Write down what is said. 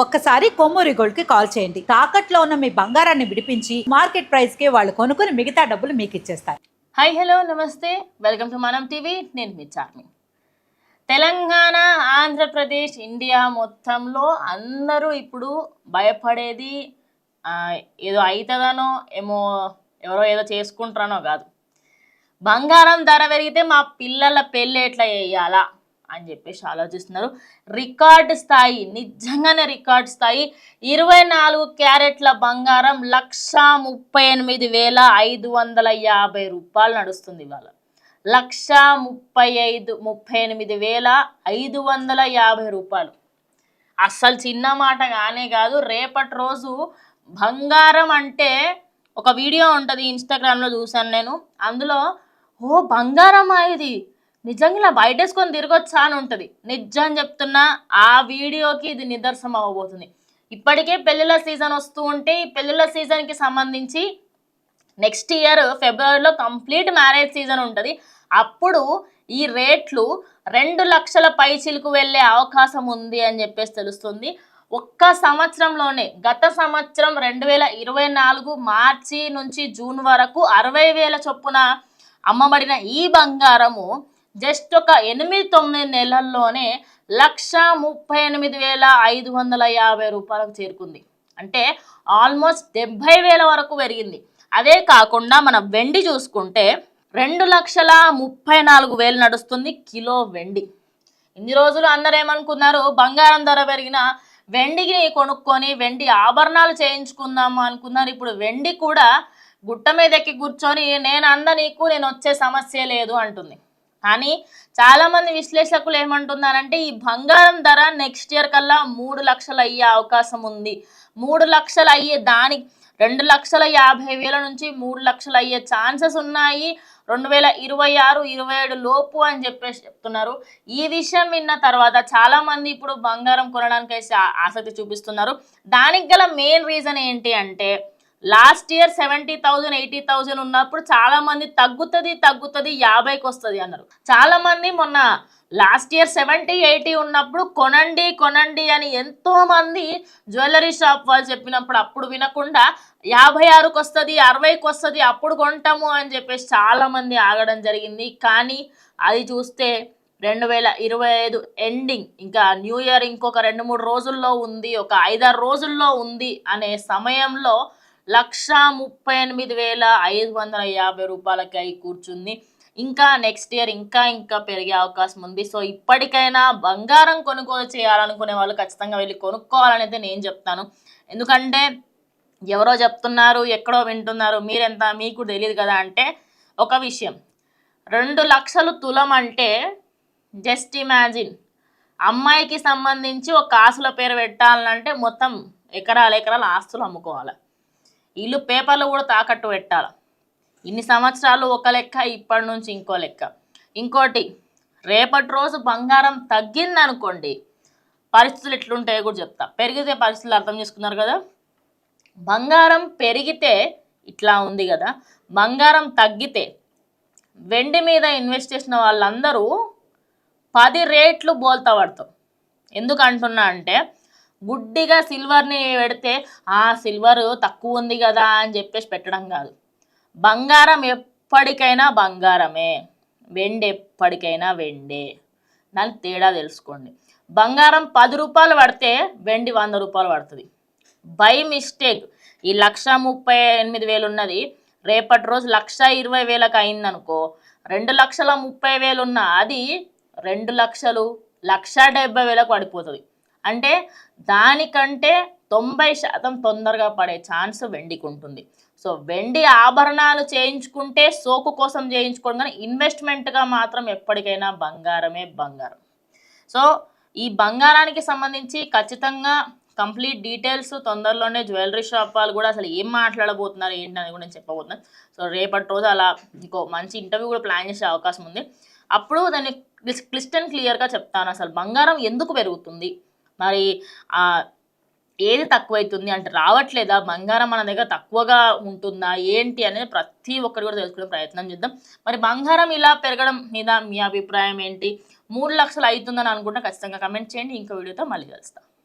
ఒక్కసారి కొమ్మూరి గోల్డ్కి కాల్ చేయండి. తాకట్లో ఉన్న మీ బంగారాన్ని విడిపించి మార్కెట్ ప్రైస్కి వాళ్ళు కొనుక్కుని మిగతా డబ్బులు మీకు ఇచ్చేస్తారు. హాయ్ హలో నమస్తే. Welcome to Manam TV. నేను మీ చార్మి. తెలంగాణ ఆంధ్రప్రదేశ్ ఇండియా మొత్తంలో అందరూ ఇప్పుడు భయపడేది ఏదో అవుతుందనో ఏమో ఎవరో ఏదో చేసుకుంటారనో కాదు. బంగారం ధర పెరిగితే మా పిల్లల పెళ్ళి ఎట్లా చేయాలా? అని చెప్పేసి ఆలోచిస్తున్నారు. రికార్డ్ స్థాయి నిజంగానే రికార్డ్ స్థాయి ఇరవై నాలుగు క్యారెట్ల బంగారం లక్ష ముప్పై ఎనిమిది వేల ఐదు వందల యాభై రూపాయలు నడుస్తుంది ఇవాళ. లక్ష ముప్పై ఐదు ముప్పై ఎనిమిది వేల ఐదు వందల యాభై రూపాయలు. అస్సలు చిన్న మాట కానే కాదు రేపటి రోజు బంగారం అంటే ఒక వీడియో ఉంటుంది ఇన్స్టాగ్రామ్లో చూసాను నేను. అందులో ఓ బంగారమా ఇది? నిజంగా ఇలా బయటేసుకొని తిరగొచ్చా అని ఉంటుంది. నిజం చెప్తున్నా ఆ వీడియోకి ఇది నిదర్శనం అవ్వబోతుంది. ఇప్పటికే పెళ్ళిళ్ళ సీజన్ వస్తూ ఉంటే ఈ పెళ్ళిళ్ళ సీజన్కి సంబంధించి నెక్స్ట్ ఇయర్ ఫిబ్రవరిలో కంప్లీట్ మ్యారేజ్ సీజన్ ఉంటుంది. అప్పుడు ఈ రేట్లు రెండు లక్షల పైచిలకు వెళ్ళే అవకాశం ఉంది అని చెప్పేసి తెలుస్తుంది. ఒక్క సంవత్సరంలోనే గత సంవత్సరం రెండు వేల ఇరవై నాలుగు మార్చి నుంచి జూన్ వరకు అరవై వేల చొప్పున అమ్మబడిన ఈ బంగారము జస్ట్ ఒక ఎనిమిది తొమ్మిది నెలల్లోనే లక్ష ముప్పై ఎనిమిది వేల ఐదు వందల యాభై రూపాయలకు చేరుకుంది. అంటే ఆల్మోస్ట్ డెబ్భై వేల వరకు పెరిగింది. అదే కాకుండా మన వెండి చూసుకుంటే రెండు లక్షల ముప్పై నాలుగు వేలు నడుస్తుంది కిలో వెండి. ఇన్ని రోజులు అందరూ ఏమనుకున్నారు? బంగారం ధర పెరిగిన వెండికి కొనుక్కొని వెండి ఆభరణాలు చేయించుకుందాము అనుకున్నారు. ఇప్పుడు వెండి కూడా గుట్ట మీద ఎక్కి కూర్చొని నేను అంద నీకు నేను వచ్చే సమస్య లేదు అంటుంది. కానీ చాలామంది విశ్లేషకులు ఏమంటున్నారంటే ఈ బంగారం ధర నెక్స్ట్ ఇయర్ కల్లా మూడు లక్షలు అయ్యే అవకాశం ఉంది. మూడు లక్షలు అయ్యే దాని రెండు లక్షల యాభై వేల నుంచి మూడు లక్షలు అయ్యే ఛాన్సెస్ ఉన్నాయి. రెండు వేల ఇరవై ఆరు ఇరవై ఏడు లోపు అని చెప్పేసి చెప్తున్నారు. ఈ విషయం విన్న తర్వాత చాలా మంది ఇప్పుడు బంగారం కొనడానికి ఆసక్తి చూపిస్తున్నారు. దానికి గల మెయిన్ రీజన్ ఏంటి అంటే last year seventy thousand eighty thousand ఉన్నప్పుడు చాలా మంది తగ్గుతుంది తగ్గుతుంది యాభైకి వస్తుంది అన్నారు. చాలా మంది మొన్న లాస్ట్ ఇయర్ సెవెంటీ ఎయిటీ ఉన్నప్పుడు కొనండి కొనండి అని ఎంతో మంది జ్యువెలరీ షాప్ వాళ్ళు చెప్పినప్పుడు అప్పుడు వినకుండా యాభై ఆరుకి వస్తుంది అరవైకి వస్తుంది అప్పుడు కొంటాము అని చెప్పేసి చాలా మంది ఆగడం జరిగింది. కానీ అది చూస్తే రెండు వేల ఇరవై ఐదు ఎండింగ్ ఇంకా న్యూ ఇయర్ ఇంకొక రెండు మూడు రోజుల్లో ఉంది ఒక ఐదారు రోజుల్లో ఉంది అనే సమయంలో లక్ష ముప్పై ఎనిమిది వేల ఐదు వందల యాభై రూపాయలకి అయి కూర్చుంది. ఇంకా నెక్స్ట్ ఇయర్ ఇంకా ఇంకా పెరిగే అవకాశం ఉంది. సో ఇప్పటికైనా బంగారం కొనుగోలు చేయాలనుకునే వాళ్ళు ఖచ్చితంగా వెళ్ళి కొనుక్కోవాలని అయితే నేను చెప్తాను. ఎందుకంటే ఎవరో చెప్తున్నారు ఎక్కడో వింటున్నారు మీరెంత మీకు తెలియదు కదా అంటే ఒక విషయం. రెండు లక్షలు తులం అంటే జస్ట్ ఇమాజిన్ అమ్మాయికి సంబంధించి ఒక ఆస్తుల పేరు పెట్టాలంటే మొత్తం ఎకరాల ఎకరాల ఆస్తులు అమ్ముకోవాలి? ఇల్లు పేపర్లు కూడా తాకట్టు పెట్టాలి? ఇన్ని సంవత్సరాలు ఒక లెక్క ఇప్పటి నుంచి ఇంకో లెక్క. ఇంకోటి రేపటి రోజు బంగారం తగ్గిందనుకోండి పరిస్థితులు ఎట్లుంటాయో కూడా చెప్తా. పెరిగితే పరిస్థితులు అర్థం చేసుకున్నారు కదా? బంగారం పెరిగితే ఇట్లా ఉంది కదా? బంగారం తగ్గితే వెండి మీద ఇన్వెస్ట్ చేసిన వాళ్ళందరూ పది రేట్లు బోల్తా పడతాం ఎందుకు అంటున్నా అంటే గుడ్డిగా సిల్వర్ని పెడితే ఆ సిల్వర్ తక్కువ ఉంది కదా అని చెప్పేసి పెట్టడం కాదు. బంగారం ఎప్పటికైనా బంగారమే. వెండి ఎప్పటికైనా వెండే. దాని తేడా తెలుసుకోండి. బంగారం పది రూపాయలు పడితే వెండి వంద రూపాయలు పడుతుంది. By mistake. ఈ లక్ష ముప్పై ఎనిమిది వేలు ఉన్నది. రేపటి రోజు లక్ష ఇరవై వేలకు అయిందనుకో రెండు లక్షల ముప్పై వేలు ఉన్న అది రెండు లక్షలు లక్ష డెబ్బై వేలకు పడిపోతుంది. అంటే దానికంటే తొంభై శాతం తొందరగా పడే ఛాన్స్ వెండికి ఉంటుంది. సో వెండి ఆభరణాలు చేయించుకుంటే సోకు కోసం చేయించుకోండి కానీ ఇన్వెస్ట్మెంట్గా మాత్రం ఎప్పటికైనా బంగారమే బంగారం. సో ఈ బంగారానికి సంబంధించి ఖచ్చితంగా కంప్లీట్ డీటెయిల్స్ తొందరలోనే జ్యువెలరీ షాప్ వాళ్ళు కూడా అసలు ఏం మాట్లాడబోతున్నారు ఏంటి అని కూడా నేను చెప్పబోతున్నాను సో రేపటి రోజు అలా ఇంకో మంచి ఇంటర్వ్యూ కూడా ప్లాన్ చేసే అవకాశం ఉంది. అప్పుడు దాన్ని క్లిస్ట్ అండ్ క్లియర్గా చెప్తాను. అసలు బంగారం ఎందుకు పెరుగుతుంది? మరి ఆ, ఏది తక్కువైతుంది అంటే రావట్లేదా? బంగారం మన దగ్గర తక్కువగా ఉంటుందా? ఏంటి అనేది ప్రతి ఒక్కరు కూడా తెలుసుకునే ప్రయత్నం చేద్దాం. మరి బంగారం ఇలా పెరగడం మీద మీ అభిప్రాయం ఏంటి? మూడు లక్షలు అవుతుందని అనుకుంటే ఖచ్చితంగా కమెంట్ చేయండి. ఇంకో వీడియోతో మళ్ళీ కలుస్తాం.